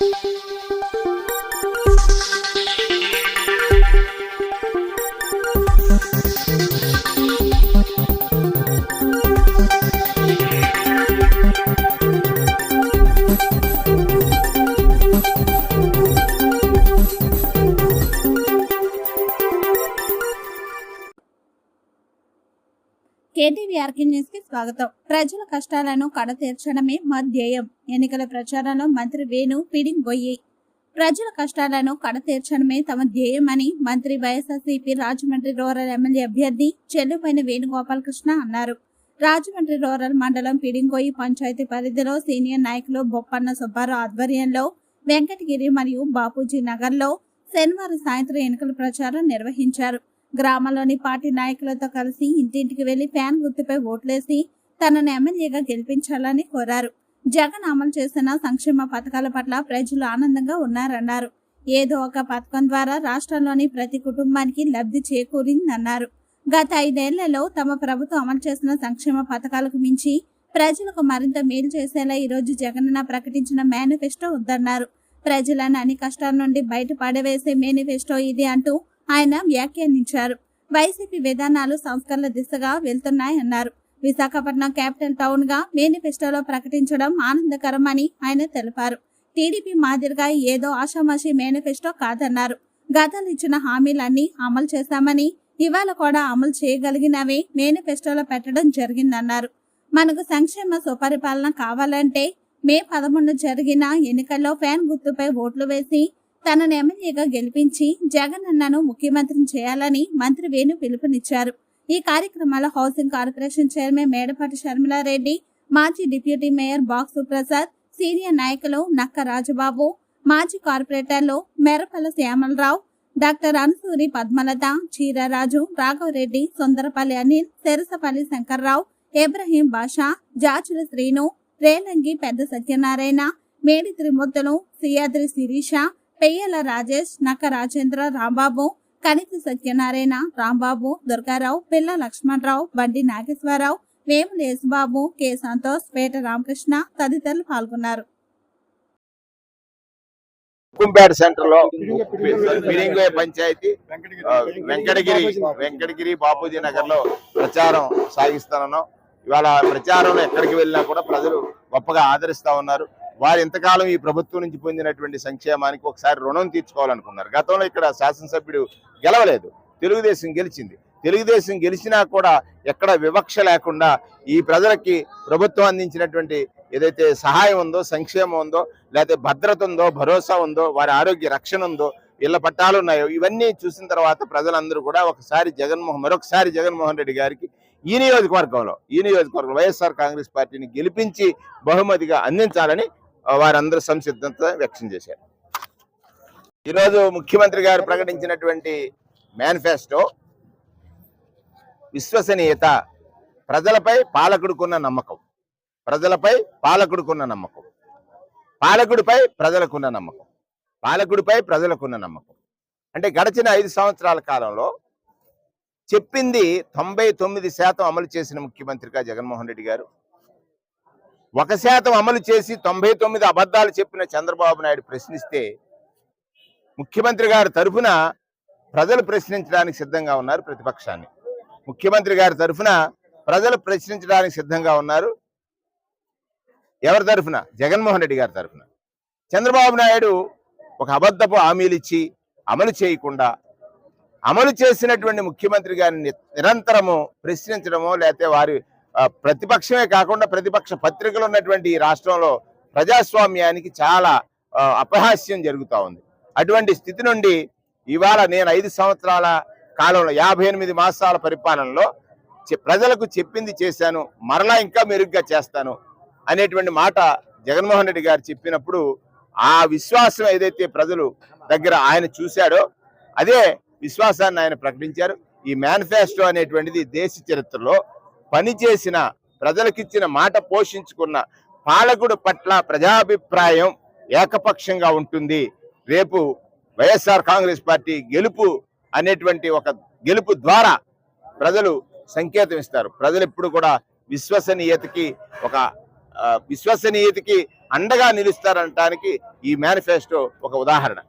thank you కేటీవీఆర్కి న్యూస్కి స్వాగతం. ప్రజల కష్టాలను కడతీర్చడమే మా ధ్యేయం. ఎన్నికల ప్రచారంలో మంత్రి వేణు పిడింగ్ బొయ్యి ప్రజల కష్టాలను కడతీర్చడమే తమ ధ్యేయమని మంత్రి వైఎస్ఆర్సీపీ రాజమండ్రి రూరల్ ఎమ్మెల్యే అభ్యర్థి చెల్లుపైన వేణుగోపాలకృష్ణ అన్నారు. రాజమండ్రి రూరల్ మండలం పిడింగోయి పంచాయతీ పరిధిలో సీనియర్ నాయకులు బొప్పన్న సుబ్బారావు ఆధ్వర్యంలో వెంకటగిరి మరియు బాపూజీ నగర్లో శనివారం సాయంత్రం ఎన్నికల ప్రచారం నిర్వహించారు. గ్రామంలోని పార్టీ నాయకులతో కలిసి ఇంటింటికి వెళ్ళి ఫ్యాన్ గుర్తుపై ఓట్లేసి తనను ఎమ్మెల్యేగా గెలిపించాలని కోరారు. జగన్ అమలు చేసిన సంక్షేమ పథకాల పట్ల ప్రజలు ఆనందంగా ఉన్నారన్నారు. ఏదో ఒక పథకం ద్వారా రాష్ట్రంలోని ప్రతి కుటుంబానికి లబ్ధి చేకూరిందన్నారు. గత ఐదేళ్ళలో తమ ప్రభుత్వం అమలు చేసిన సంక్షేమ పథకాలకు మించి ప్రజలకు మరింత మేలు చేసేలా ఈ రోజు జగనన్న ప్రకటించిన మేనిఫెస్టో ఉందన్నారు ప్రజలను అన్ని కష్టాల నుండి బయట పడవేసే మేనిఫెస్టో ఇది అంటూ ఆయన వ్యాఖ్యానించారు. వైసీపీ విధానాలు సంస్కరణల దిశగా వెళ్తున్నాయన్నారు. విశాఖపట్నం క్యాపిటల్ టౌన్గా మేనిఫెస్టోలో ప్రకటించడం ఆనందకరమని ఆయన తెలిపారు. టీడీపీ మాదిరిగా ఏదో ఆషామాషి మేనిఫెస్టో కాదన్నారు. గతంలో ఇచ్చిన హామీలన్నీ అమలు చేశామని ఇవాళ కూడా అమలు చేయగలిగినవే మేనిఫెస్టోలో పెట్టడం జరిగిందన్నారు. మనకు సంక్షేమ సుపరిపాలన కావాలంటే మే పదమూడు జరిగిన ఎన్నికల్లో ఫ్యాన్ గుర్తుపై ఓట్లు వేసి తనను ఎమ్మెల్యేగా గెలిపించి జగన్ అన్నను ముఖ్యమంత్రిని చేయాలని మంత్రి వేణు పిలుపునిచ్చారు. ఈ కార్యక్రమాల housing corporation chairman Medapati Sharmila Reddy మాజీ డిప్యూటీ మేయర్ బాక్స్ సుప్రసాద్ సీనియర్ నాయకులు నక్క రాజబాబు మాజీ కార్పొరేటర్లు మెరపల శ్యామలరావు డాక్టర్ అన్సూరి పద్మలత చీరరాజు రాఘవరెడ్డి సుందరపల్లి అనిల్ సెరసపల్లి శంకర్రావు ఇబ్రహీం బాషా జాచుల శ్రీను రేలంగి పెద్ద సత్యనారాయణ మేడి త్రిమూర్తులు సియాద్రి శిరీష పెయ్యల రాజేష్ నక్క రాజేంద్ర రాంబాబు కనితి సత్యనారాయణ రాంబాబు దుర్గారావు పిల్ల లక్ష్మణరావు బండి నాగేశ్వరరావు వేముల యేసుబాబు కె. సంతోష్ పేట రామకృష్ణ తదితరులు పాల్గొన్నారు. కుంపేట సెంటర్లో బిరింగే పంచాయతీ వెంకటగిరి వెంకటగిరి బాపూజీ నగర్లో ప్రచారం సాగిస్తున్నాను. ఇవాళ ప్రచారంలో ఎక్కడికి వెళ్ళినా కూడా ప్రజలు గొప్పగా ఆదరిస్తా ఉన్నారు. వారు ఇంతకాలం ఈ ప్రభుత్వం నుంచి పొందినటువంటి సంక్షేమానికి ఒకసారి రుణం తీర్చుకోవాలనుకున్నారు. గతంలో ఇక్కడ శాసనసభ్యుడు గెలవలేదు. తెలుగుదేశం గెలిచింది. తెలుగుదేశం గెలిచినా కూడా ఎక్కడ వివక్ష లేకుండా ఈ ప్రజలకి ప్రభుత్వం అందించినటువంటి ఏదైతే సహాయం ఉందో సంక్షేమం ఉందో లేకపోతే భద్రత ఉందో భరోసా ఉందో వారి ఆరోగ్య రక్షణ ఉందో ఇళ్ళ పట్టాలు ఉన్నాయో ఇవన్నీ చూసిన తర్వాత ప్రజలందరూ కూడా ఒకసారి జగన్మోహన్ మరొకసారి జగన్మోహన్ రెడ్డి గారికి ఈ నియోజకవర్గంలో ఈ నియోజకవర్గం వైఎస్ఆర్ కాంగ్రెస్ పార్టీని గెలిపించి బహుమతిగా అందించాలని వారందరూ సంసిద్ధత వ్యక్తం చేశారు. ఈరోజు ముఖ్యమంత్రి గారు ప్రకటించినటువంటి మేనిఫెస్టో విశ్వసనీయత ప్రజలపై పాలకుడుకున్న నమ్మకం. ప్రజలపై పాలకుడుకున్న నమ్మకం. పాలకుడిపై ప్రజలకున్న నమ్మకం. పాలకుడిపై ప్రజలకున్న నమ్మకం. అంటే గడిచిన ఐదు సంవత్సరాల కాలంలో చెప్పింది తొంభై తొమ్మిది శాతం అమలు చేసిన ముఖ్యమంత్రిగా జగన్మోహన్ రెడ్డి గారు. ఒక శాతం అమలు చేసి తొంభై తొమ్మిది అబద్ధాలు చెప్పిన చంద్రబాబు నాయుడు ప్రశ్నిస్తే ముఖ్యమంత్రి గారి తరఫున ప్రజలు ప్రశ్నించడానికి సిద్ధంగా ఉన్నారు ప్రతిపక్షాన్ని. ముఖ్యమంత్రి గారి తరఫున ప్రజలు ప్రశ్నించడానికి సిద్ధంగా ఉన్నారు. ఎవరి తరఫున? జగన్మోహన్ రెడ్డి గారి తరఫున. చంద్రబాబు నాయుడు ఒక అబద్ధపు హామీలు ఇచ్చి అమలు చేయకుండా అమలు చేసినటువంటి ముఖ్యమంత్రి గారిని నిరంతరము ప్రశ్నించడమో లేకపోతే వారి ప్రతిపక్షమే కాకుండా ప్రతిపక్ష పత్రికలు ఉన్నటువంటి ఈ రాష్ట్రంలో ప్రజాస్వామ్యానికి చాలా అపహాస్యం జరుగుతూ ఉంది. అటువంటి స్థితి నుండి ఇవాళ నేను ఐదు సంవత్సరాల కాలంలో యాభై ఎనిమిది మాసాల పరిపాలనలో చె- ప్రజలకు చెప్పింది చేశాను మరలా ఇంకా మెరుగ్గా చేస్తాను అనేటువంటి మాట జగన్మోహన్ రెడ్డి గారు చెప్పినప్పుడు ఆ విశ్వాసం ఏదైతే ప్రజలు దగ్గర ఆయన చూశాడో అదే విశ్వాసాన్ని ఆయన ప్రకటించారు. ఈ మేనిఫెస్టో అనేటువంటిది దేశ చరిత్రలో పనిచేసిన ప్రజలకిచ్చిన మాట పోషించుకున్న పాలకుడు పట్ల ప్రజాభిప్రాయం ఏకపక్షంగా ఉంటుంది. రేపు వైఎస్ఆర్ కాంగ్రెస్ పార్టీ గెలుపు అనేటువంటి ఒక గెలుపు ద్వారా ప్రజలు సంకేతం ఇస్తారు. ప్రజలు ఎప్పుడు కూడా విశ్వసనీయతకి ఒక విశ్వసనీయతకి అండగా నిలుస్తారనటానికి ఈ మేనిఫెస్టో ఒక ఉదాహరణ.